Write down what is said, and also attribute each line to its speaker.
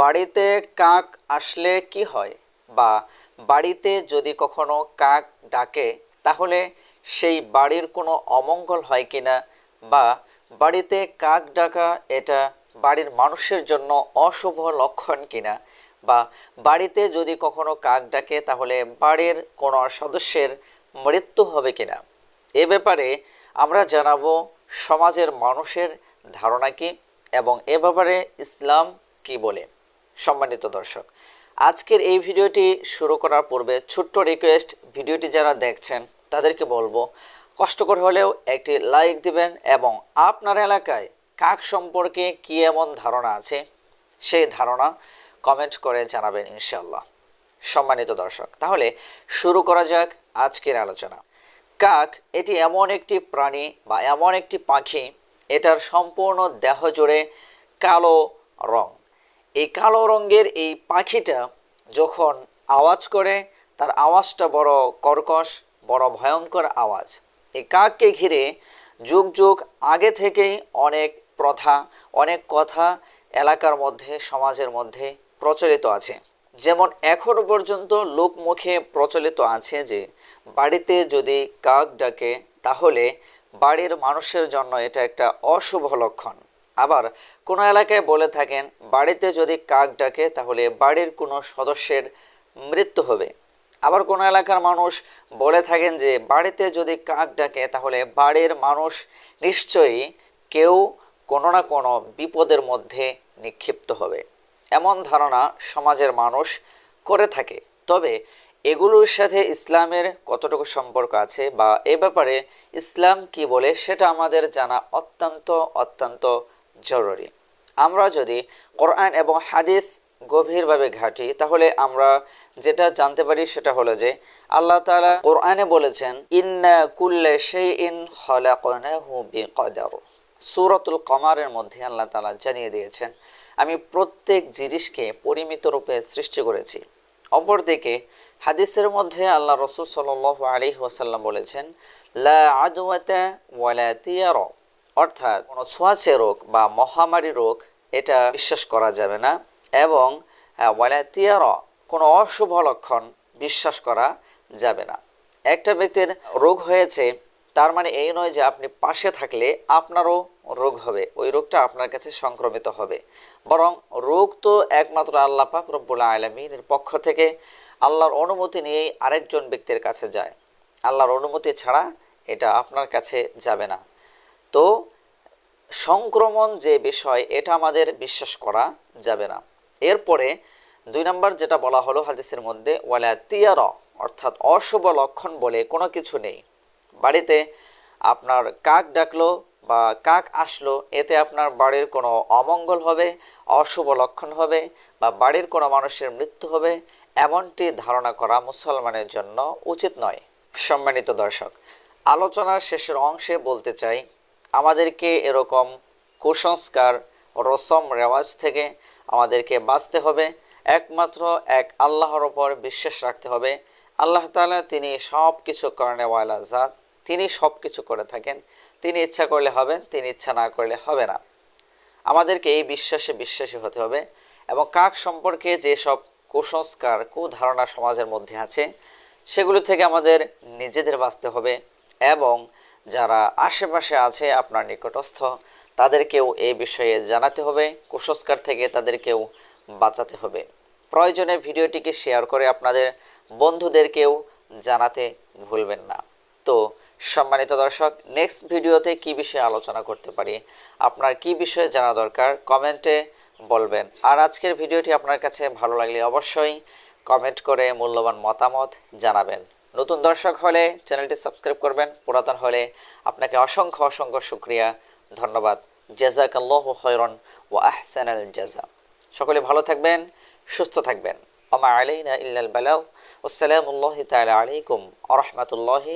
Speaker 1: বাড়িতে কাক আসলে কি হয়? বা বাড়িতে যদি কখনো কাক ডাকে, তাহলে সেই বাড়ির কোনো অমঙ্গল হয় কিনা বা বাড়িতে কাক ডাকা এটা বাড়ির মানুষের জন্য অশুভ লক্ষণ কিনা বা বাড়িতে যদি কখনো কাক ডাকে, তাহলে বাড়ির কোনো সদস্যের মৃত্যু হবে কিনা এ ব্যাপারে আমরা জানাব সমাজের মানুষের ধারণা কি এবং এ ব্যাপারে ইসলাম কি বলে। সম্মানিত দর্শক, আজকের এই ভিডিওটি শুরু করার পূর্বে ছোট্ট রিকোয়েস্ট ভিডিওটি যারা দেখছেন তাদেরকে বলব কষ্টকর হলেও একটি লাইক দিবেন এবং আপনার এলাকায় কাক সম্পর্কে কি এমন ধারণা আছে, সেই ধারণা কমেন্ট করে জানাবেন ইনশাল্লাহ সম্মানিত দর্শক, তাহলে শুরু করা যাক আজকের আলোচনা। কাক এটি এমন একটি প্রাণী বা এমন একটি পাখি, এটার সম্পূর্ণ দেহ জুড়ে কালো রং। এই কালো রঙের এই পাখিটা যখন আওয়াজ করে, তার আওয়াজটা বড় কর্কশ, বড় ভয়ঙ্কর আওয়াজ। এই কাককে ঘিরে যুগ যুগ আগে থেকেই অনেক প্রথা, অনেক কথা এলাকার মধ্যে, সমাজের মধ্যে প্রচলিত আছে। যেমন এখনও পর্যন্ত লোকমুখে প্রচলিত আছে যে, বাড়িতে যদি কাক ডাকে, তাহলে বাড়ির মানুষের জন্য এটা একটা অশুভ লক্ষণ। আবার কোনো এলাকায় বলে থাকেন, বাড়িতে যদি কাক ডাকে তাহলে বাড়ির কোনো সদস্যের মৃত্যু হবে। আবার কোনো এলাকার মানুষ বলে থাকেন যে, বাড়িতে যদি কাক ডাকে তাহলে বাড়ির মানুষ নিশ্চয়ই কেউ কোনো না কোনো বিপদের মধ্যে নিক্ষিপ্ত হবে। এমন ধারণা সমাজের মানুষ করে থাকে। তবে এগুলোর সাথে ইসলামের কতটুকু সম্পর্ক আছে বা এ ব্যাপারে ইসলাম কি বলে সেটা আমাদের জানা অত্যন্ত অত্যন্ত জরুরি। আমরা যদি কোরআন এবং হাদিস গভীরভাবে ঘাঁটি, তাহলে আমরা যেটা জানতে পারি সেটা হলো যে, আল্লাহ তালা কোরআনে বলেছেন, ইন্না কুল্লে সেই ইন সূরাতুল কমারের মধ্যে আল্লাহ তাআলা জানিয়ে দিয়েছেন, আমি প্রত্যেক জিনিসকে পরিমিত রূপে সৃষ্টি করেছি। অপরদিকে হাদিসের মধ্যে আল্লাহ রসুল সাল আলী ওয়াসাল্লাম বলেছেন, লা আদওয়াতা ওয়ালা তিয়ার। অর্থাৎ কোনো ছোঁয়াচে রোগ বা মহামারী রোগ এটা বিশ্বাস করা যাবে না এবং আহ, ওয়ালা তিয়ার কোনো অশুভ লক্ষণ বিশ্বাস করা যাবে না। একটা ব্যক্তির রোগ হয়েছে তার মানে এই নয় যে আপনি পাশে থাকলে আপনারও রোগ হবে ওই রোগটা আপনার কাছে সংক্রমিত হবে। বরং রোগ তো একমাত্র আল্লাহ পাক রব্বুল আলমিনের পক্ষ থেকে আল্লাহর অনুমতি নিয়েই আরেকজন ব্যক্তির কাছে যায়। আল্লাহর অনুমতি ছাড়া এটা আপনার কাছে যাবে না। তো সংক্রমণ যে বিষয়, এটা আমাদের বিশ্বাস করা যাবে না। এরপরে দুই নম্বর যেটা বলা হলো হাদিসের মধ্যে, ওয়ালা তিয়ার, অর্থাৎ অশুভ লক্ষণ বলে কোনো কিছু নেই। বাড়িতে আপনার কাক ডাকলো বা কাক আসলো, এতে আপনার বাড়ির কোনো অমঙ্গল হবে, অশুভ লক্ষণ হবে বা বাড়ির কোনো মানুষের মৃত্যু হবে, এমনটি ধারণা করা মুসলমানের জন্য উচিত নয়। সম্মানিত দর্শক, আলোচনার শেষের অংশে বলতে চাই আমাদেরকে এরকম কুসংস্কার রসম রেওয়াজ থেকে আমাদেরকে বাঁচতে হবে। একমাত্র এক আল্লাহর ওপর বিশ্বাস রাখতে হবে। আল্লাহ তাআলা তিনি সব কিছু করেনেওয়ালা জাত তিনি সব কিছু করে থাকেন। তিনি ইচ্ছা করলে হবে, তিনি ইচ্ছা না করলে হবে না। আমাদেরকে এই বিশ্বাসে বিশ্বাসী হতে হবে এবং কাক সম্পর্কে যেসব কুসংস্কার, কুধারণা সমাজের মধ্যে আছে, সেগুলো থেকে আমাদের নিজেদের বাঁচতে হবে এবং যারা আশেপাশে আছে, আপনার নিকটস্থ, তাদেরকেও এই বিষয়ে জানাতে হবে, কুসংস্কার থেকে তাদেরকেও বাঁচাতে হবে। প্রয়োজনে ভিডিওটিকে শেয়ার করে আপনাদের বন্ধুদেরকেও জানাতে ভুলবেন না। তো, সম্মানিত দর্শক নেক্সট ভিডিওতে কি বিষয়ে আলোচনা করতে পারি, আপনার কি বিষয়ে জানা দরকার, কমেন্টে বলবেন। আর আজকের ভিডিওটি আপনার কাছে ভালো লাগলে অবশ্যই কমেন্ট করে মূল্যবান মতামত জানাবেন। নতুন দর্শক হলে চ্যানেলটি সাবস্ক্রাইব করবেন, পুরাতন হলে আপনাকে অসংখ্য অসংখ্য শুক্রিয়া, ধন্যবাদ। জাজাকাল্লাহ খৈরন ও আহসান আল জেজা সকলে ভালো থাকবেন, সুস্থ থাকবেন। অমা আলাইনা ইল্লাল বালাউ। আসসালামুল্লাহ তাআলা আলাইকুম ওয়া রাহমাতুল্লাহি